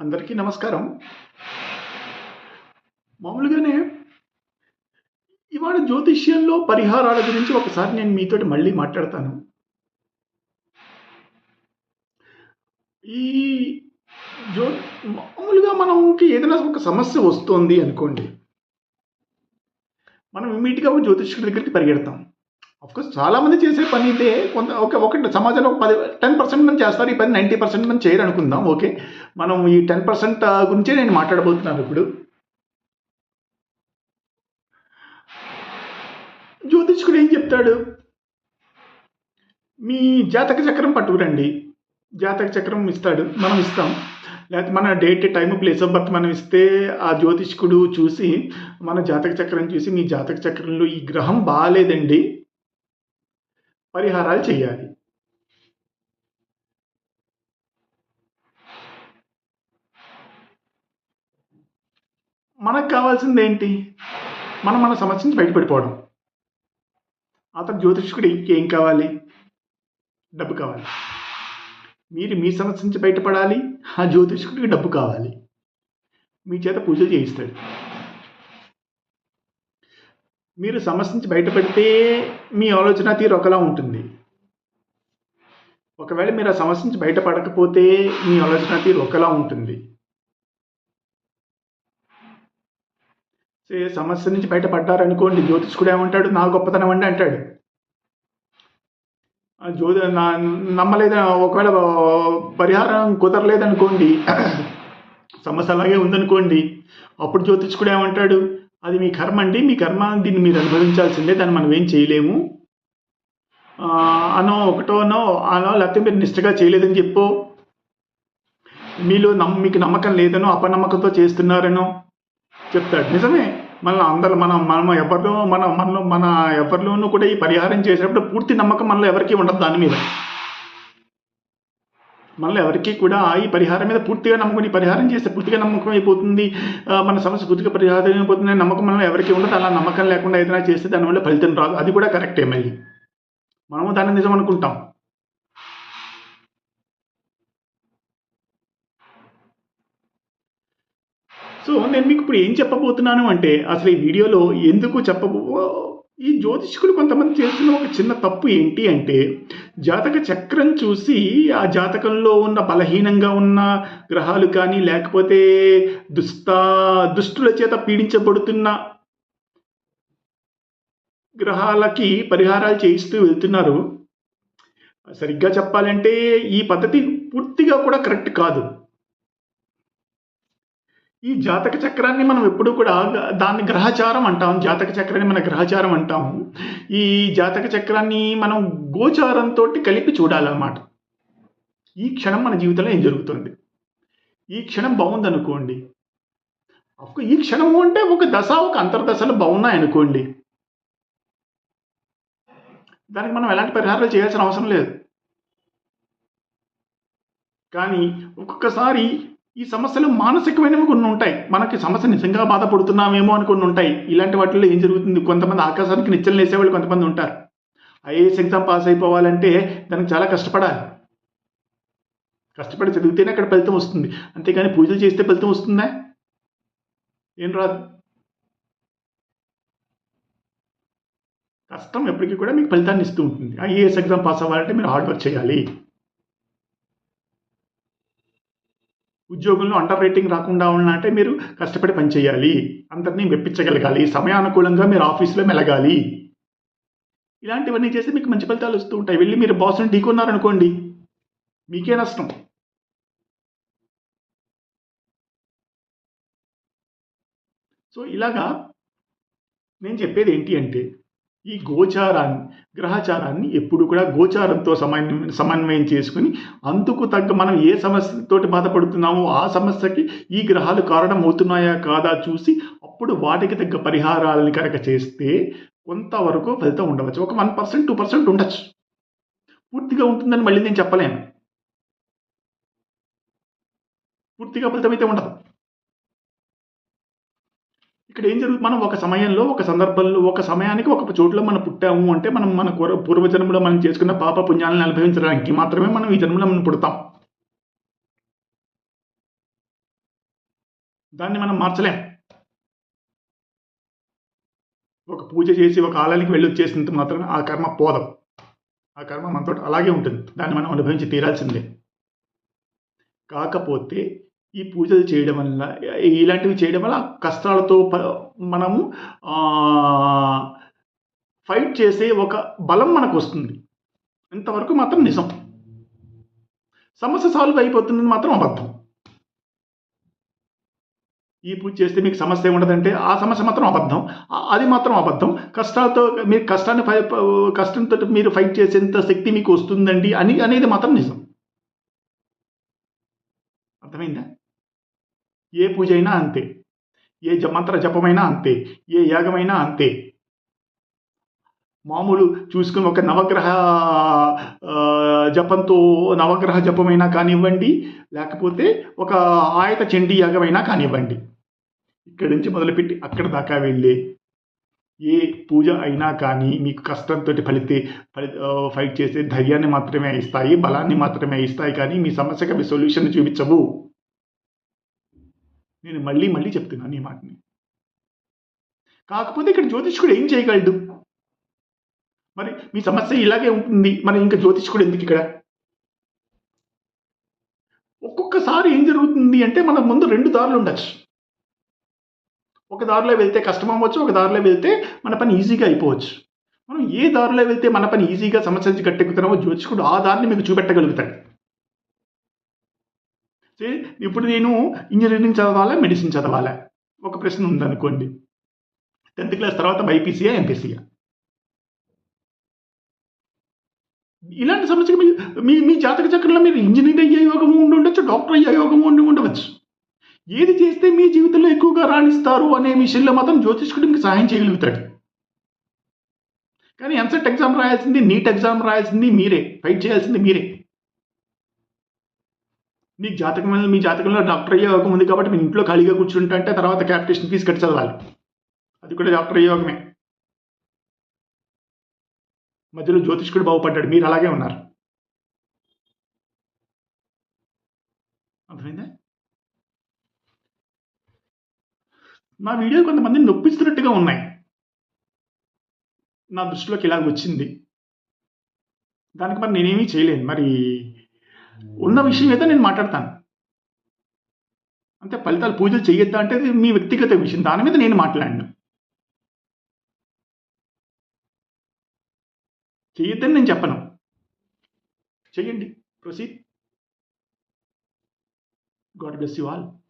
అందరికీ నమస్కారం. మామూలుగానే ఇవాళ జ్యోతిష్యంలో పరిహారాల గురించి ఒకసారి నేను మీతోటి మళ్ళీ మాట్లాడతాను. ఈ జ్యో మామూలుగా మనకి ఏదైనా ఒక సమస్య వస్తుంది అనుకోండి మనం ఇమీడియట్గా ఒక దగ్గరికి పరిగెడతాం. అఫ్కోర్స్ చాలామంది చేసే పని అయితే కొంత ఒక ఒకటి సమాజంలో పది టెన్ పర్సెంట్ మంది చేస్తారు ఈ పని నైంటీ పర్సెంట్ మంది చేయరు అనుకుందాం ఓకే. మనం ఈ టెన్ పర్సెంట్ గురించే నేను మాట్లాడబోతున్నాను ఇప్పుడు. జ్యోతిష్కుడు ఏం చెప్తాడు? మీ జాతక చక్రం పట్టుకురండి. జాతక చక్రం ఇస్తాడు మనం ఇస్తాం. లేకపోతే మన date time place of birth మనం ఇస్తే ఆ జ్యోతిష్కుడు చూసి మన జాతక చక్రం చూసి మీ జాతక చక్రంలో ఈ గ్రహం బాగాలేదండి. పరిహారాలు చేయాలి మనకు కావాల్సింది ఏంటి మనం మన సమస్య నుంచి బయటపడిపోవడం. అతను జ్యోతిష్కుడు ఏం కావాలి? డబ్బు కావాలి. మీరు మీ సమస్య నుంచి బయటపడాలి. ఆ జ్యోతిష్కుడికి డబ్బు కావాలి. మీ చేత పూజలు చేయిస్తాడు. మీరు సమస్య నుంచి బయటపడితే మీ ఆలోచన తీరు ఒకలా ఉంటుంది. ఒకవేళ మీరు ఆ సమస్య నుంచి బయటపడకపోతే మీ ఆలోచన తీరు ఒకలా ఉంటుంది. సమస్య నుంచి బయటపడ్డారనుకోండి జ్యోతిష్కుడు ఏమంటాడు? నా గొప్పతనం అండి అంటాడు. జ్యోతి నా నమ్మలేదు? ఒకవేళ పరిహారం కుదరలేదనుకోండి సమస్య అలాగే ఉందనుకోండి అప్పుడు జ్యోతిష్కుడు ఏమంటాడు? అది మీ కర్మ అండి. మీ కర్మ దీన్ని మీరు అనుభవించాల్సిందే. దాన్ని మనం ఏం చేయలేము. అనో ఒకటోనో అనో లేకపోతే మీరు నిష్ఠగా చేయలేదని చెప్పు. మీలో నమ్ మీకు నమ్మకం లేదనో అపనమ్మకంతో చేస్తున్నారనో చెప్తాడు. నిజమే. మన అందరు మనం మనం ఎవరిలో మన మనలో మన ఎవరిలోనూ కూడా ఈ పరిహారం చేసేటప్పుడు పూర్తి నమ్మకం మనలో ఎవరికీ ఉండదు దాని మీద. మళ్ళీ ఎవరికీ కూడా ఈ పరిహారం మీద పూర్తిగా నమ్మకం ఈ పరిహారం చేస్తే పూర్తిగా నమ్మకం అయిపోతుంది. మన సమస్య పూర్తిగా పరిహారం అయిపోతుంది. నమ్మకం మనలో ఎవరికి ఉండదు. అలా నమ్మకం లేకుండా ఏదైనా చేస్తే దానివల్ల ఫలితం రాదు. అది కూడా కరెక్టే మళ్ళీ మనము దాన్ని నిజం అనుకుంటాం. సో నేను మీకు ఇప్పుడు ఏం చెప్పబోతున్నాను అంటే అసలు ఈ వీడియోలో ఎందుకు చెప్పబో ఈ జ్యోతిష్కులు కొంతమంది చేస్తున్న ఒక చిన్న తప్పు ఏంటి అంటే జాతక చక్రం చూసి ఆ జాతకంలో ఉన్న బలహీనంగా ఉన్న గ్రహాలు కానీ లేకపోతే దుస్త దుష్టుల చేత పీడించబడుతున్న గ్రహాలకి పరిహారాలు చేయిస్తూ వెళ్తున్నారు. సరిగ్గా చెప్పాలంటే ఈ పద్ధతి పూర్తిగా కూడా కరెక్ట్ కాదు. ఈ జాతక చక్రాన్ని మనం ఎప్పుడు కూడా దాన్ని గ్రహచారం అంటాం జాతక చక్రాన్ని మన గ్రహచారం అంటాము ఈ జాతక చక్రాన్ని మనం గోచారంతో కలిపి చూడాలన్నమాట. ఈ క్షణం మన జీవితంలో ఏం జరుగుతుంది? ఈ క్షణం బాగుందనుకోండి. ఈ క్షణము అంటే ఒక దశ ఒక అంతర్దశలు బాగున్నాయనుకోండి. దానికి మనం ఎలాంటి పరిహారాలు చేయాల్సిన అవసరం లేదు. కానీ ఒక్కొక్కసారి ఈ సమస్యలు మానసికమైనవి కొన్ని ఉంటాయి. మనకి సమస్య నిజంగా బాధపడుతున్నామేమో అని కొన్ని ఉంటాయి. ఇలాంటి వాటిల్లో ఏం జరుగుతుంది? కొంతమంది ఆకాశానికి నిచ్చలు వేసేవాళ్ళు కొంతమంది ఉంటారు. ఐఏఎస్ ఎగ్జామ్ పాస్ అయిపోవాలంటే దానికి చాలా కష్టపడాలి. కష్టపడి చదివితేనే అక్కడ ఫలితం వస్తుంది. అంతేకాని పూజలు చేస్తే ఫలితం వస్తుందా? ఏం రాదు. కష్టం ఎప్పటికీ కూడా మీకు ఫలితాన్ని ఇస్తూ ఉంటుంది. ఐఏఎస్ ఎగ్జామ్ పాస్ అవ్వాలంటే మీరు హార్డ్ వర్క్ చేయాలి. ఉద్యోగంలో అండర్ రేటింగ్ రాకుండా ఉండాలంటే మీరు కష్టపడి పని చేయాలి. అందరినీ మెప్పించగలగాలి. సమయానుకూలంగా మీరు ఆఫీసులో మెలగాలి. ఇలాంటివన్నీ చేస్తే మీకు మంచి ఫలితాలు వస్తూ ఉంటాయి. వెళ్ళి మీరు బాస్ని ఢీకొన్నారనుకోండి మీకే నష్టం. సో ఇలాగా నేను చెప్పేది ఏంటి అంటే ఈ గోచారాన్ని గ్రహచారాన్ని ఎప్పుడు కూడా గోచారంతో సమన్వయం సమన్వయం చేసుకుని అందుకు తగ్గ మనం ఏ సమస్యతోటి బాధపడుతున్నామో ఆ సమస్యకి ఈ గ్రహాలు కారణం అవుతున్నాయా కాదా చూసి అప్పుడు వాటికి తగ్గ పరిహారాలని కనుక చేస్తే కొంతవరకు ఫలితం ఉండవచ్చు. ఒక వన్ పర్సెంట్ టూ పర్సెంట్ ఉండొచ్చు. పూర్తిగా ఉంటుందని మళ్ళీ నేను చెప్పలేను. పూర్తిగా ఫలితం అయితే ఉండదు. ఇక్కడ ఏం జరుగుతుంది? మనం ఒక సమయంలో ఒక సందర్భంలో ఒక సమయానికి ఒక చోట్ల మనం పుట్టాము అంటే మనం మన పూర్వ పూర్వజన్మలో మనం చేసుకున్న పాప పుణ్యాలను అనుభవించడానికి మాత్రమే మనం ఈ జన్మలో మనం పుడతాం. దాన్ని మనం మార్చలేం. ఒక పూజ చేసి ఒక ఆలయానికి వెళ్ళి వచ్చేసినంత మాత్రమే ఆ కర్మ పోదం. ఆ కర్మ మనతో అలాగే ఉంటుంది. దాన్ని మనం అనుభవించి తీరాల్సిందే. కాకపోతే ఈ పూజలు చేయడం వల్ల ఇలాంటివి చేయడం వల్ల కష్టాలతో ప- మనము ఫైట్ చేసే ఒక బలం మనకు వస్తుంది ఇంతవరకు మాత్రం నిజం. సమస్య సాల్వ్ అయిపోతుందని మాత్రం అబద్ధం. ఈ పూజ చేస్తే మీకు సమస్య ఉండదంటే ఆ సమస్య మాత్రం అబద్ధం. అది మాత్రం అబద్ధం. కష్టాలతో మీరు కష్టాన్ని కష్టంతో మీరు ఫైట్ చేసేంత శక్తి మీకు వస్తుందండి అని అనేది మాత్రం నిజం. అర్థమైందా? ఏ పూజ అయినా అంతే. ఏ మంత్ర జపమైనా అంతే. ఏ యాగమైనా అంతే. మామూలు చూసుకుని ఒక నవగ్రహ జపంతో నవగ్రహ జపమైనా కానివ్వండి లేకపోతే ఒక ఆయత చండీ యాగమైనా కానివ్వండి. ఇక్కడి నుంచి మొదలుపెట్టి అక్కడ దాకా వెళ్ళే ఏ పూజ అయినా కానీ మీకు కష్టంతో ఫలితే ఫలి ఫైట్ చేసే ధైర్యాన్ని మాత్రమే ఇస్తాయి బలాన్ని మాత్రమే ఇస్తాయి కానీ మీ సమస్యకి అవి సొల్యూషన్ చూపించవు. నేను మళ్ళీ మళ్ళీ చెప్తున్నాను ఈ మాటని. కాకపోతే ఇక్కడ జ్యోతిష్కుడు ఏం చేయగలడు? మరి మీ సమస్య ఇలాగే ఉంటుంది. మరి ఇంకా జ్యోతిష్కుడు ఎందుకు ఇక్కడ? ఒక్కొక్కసారి ఏం జరుగుతుంది అంటే మన ముందు రెండు దారులు ఉండొచ్చు. ఒక దారిలో వెళ్తే కష్టం అవ్వచ్చు ఒక దారిలో వెళ్తే మన పని ఈజీగా అయిపోవచ్చు. మనం ఏ దారిలో వెళ్తే మన పని ఈజీగా సమస్య కట్టెక్కుతున్నామో గట్టెక్కుతున్నామో జ్యోతిష్కుడు ఆ దారిని మీకు చూపెట్టగలుగుతాడు. ఇప్పుడు నేను ఇంజనీరింగ్ చదవాలా మెడిసిన్ చదవాలా? ఒక ప్రశ్న ఉందనుకోండి. టెన్త్ క్లాస్ తర్వాత బైపీసీయా ఎంపీసీయా? ఇలాంటి సమస్యకి మీ మీ మీ జాతక చక్రంలో మీరు ఇంజనీర్ అయ్యే యోగము ఉండి ఉండొచ్చు డాక్టర్ అయ్యే యోగము ఉండి ఉండవచ్చు. ఏది చేస్తే మీ జీవితంలో ఎక్కువగా రాణిస్తారు అనే విషయంలో మాత్రం జ్యోతిష్కుడు మీకు సహాయం చేయగలుగుతాడు. కానీ ఎంసెట్ ఎగ్జామ్ రాయాల్సింది నీట్ ఎగ్జామ్ రాయాల్సింది మీరే ఫైట్ చేయాల్సింది మీరే. మీ జాతకం మీ జాతకంలో డాక్టర్ అయ్యే యోగం ఉంది కాబట్టి మీ ఇంట్లో ఖాళీగా కూర్చుంటే తర్వాత క్యాపిటేషన్ ఫీజు కట్టి చదవాలి. అది కూడా డాక్టర్ అయ్యే యోగమే. మధ్యలో జ్యోతిష్కుడు బాగుపడ్డాడు. మీరు అలాగే ఉన్నారు. అర్థమైందా? నా వీడియో కొంతమందిని నొప్పిస్తున్నట్టుగా ఉన్నాయి. నా దృష్టిలోకి ఇలాగ వచ్చింది. దానికి మరి నేనేమీ చేయలేను. మరి ఉన్న విషయం అయితే నేను మాట్లాడతాను. అంతే ఫలితాలు పూజలు చేయొద్దా అంటే మీ వ్యక్తిగత విషయం. దాని మీద నేను మాట్లాడను. చేయొద్దని నేను చెప్పను. చెయ్యండి. Proceed. God bless you all.